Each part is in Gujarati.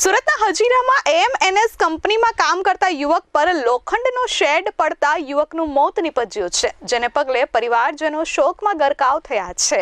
સુરતના હજીરામાં એમએનએસ કંપનીમાં કામ કરતા યુવક પર લોખંડનો શેડ પડતા યુવકનું મોત નિપજ્યું છે, જેને પગલે પરિવારજનો શોકમાં ગરકાવ થયા છે.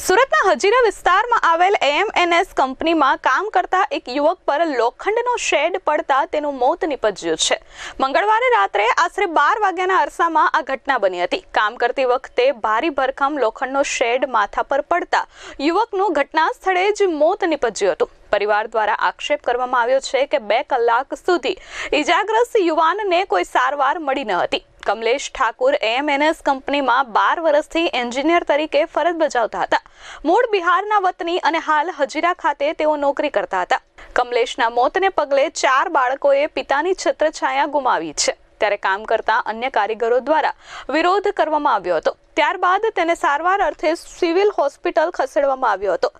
સુરતના હજીરા વિસ્તારમાં આવેલ એમએનએસ કંપનીમાં કામ કરતા એક યુવક પર લોખંડનો શેડ પડતા તેનું મોત નિપજ્યું છે. મંગળવારે રાત્રે આશરે બાર વાગ્યાના અરસામાં આ ઘટના બની હતી. કામ કરતી વખતે ભારી ભરખમ લોખંડનો શેડ માથા પર પડતા યુવકનું ઘટના સ્થળે જ મોત નિપજ્યું હતું. પરિવાર દ્વારા આક્ષેપ કરવામાં આવ્યો છે કે બે કલાક સુધી ઈજાગ્રસ્ત યુવાનને કોઈ સારવાર મળી ન હતી. કમલેશ ઠાકુર એમએનએસ કંપનીમાં બાર વર્ષથી એન્જિનિયર તરીકે ફરજ બજાવતા હતા. મૂળ બિહારના વતની અને હાલ હજીરા ખાતે તેઓ નોકરી કરતા હતા. કમલેશના મોતને પગલે ચાર બાળકોએ પિતાની છત્રછાયા ગુમાવી છે. ત્યારે કામ કરતા અન્ય કારીગરો દ્વારા વિરોધ કરવામાં આવ્યો હતો. ત્યારબાદ તેને સારવાર અર્થે સિવિલ હોસ્પિટલ ખસેડવામાં આવ્યો હતો.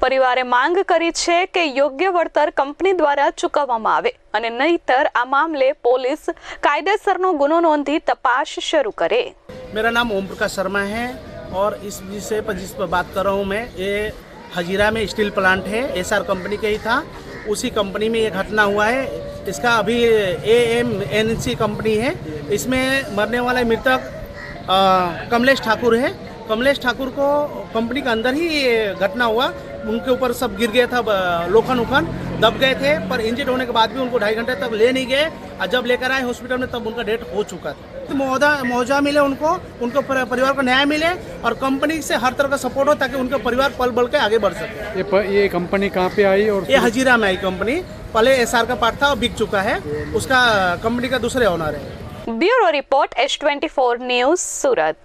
પરિવારે માંગ કરી છે કે યોગ્ય વળતર કંપની દ્વારા ચૂકવવામાં આવે અને નહીતર આ મામલે પોલીસ કાયદેસરનો ગુનો નોંધી તપાસ શરૂ કરે मेरा नाम ओम प्रकाश शर्मा है और इस विषय पर जिस पर बात कर रहा हूँ मैं ये हजीरा में स्टील प्लांट है एस आर कंपनी का ही था उसी कंपनी में ये घटना हुआ है इसका अभी A M N C company है इसमें मरने वाला मृतक अ, कमलेश ठाकुर है कमलेश ठाकुर को कंपनी के अंदर ही ये घटना हुआ उनके ऊपर सब गिर गया था लोखन उखन दब गए थे पर इंजर्ड होने के बाद भी उनको ढाई घंटे तक ले नहीं गए। और जब लेकर आए हॉस्पिटल में तब उनका डेट हो चुका था। तो मुआवजा मिले उनको उनको परिवार को न्याय मिले और कंपनी से हर तरह का सपोर्ट हो ताकि उनका परिवार पल बल के आगे बढ़ सके। ये प, ये कंपनी कहाँ पे आई और ये हजीरा में आई कंपनी पहले एसआर का पार्ट था और बिक चुका है। उसका कंपनी का दूसरे ऑनर है। Bureau report H twenty news Surat.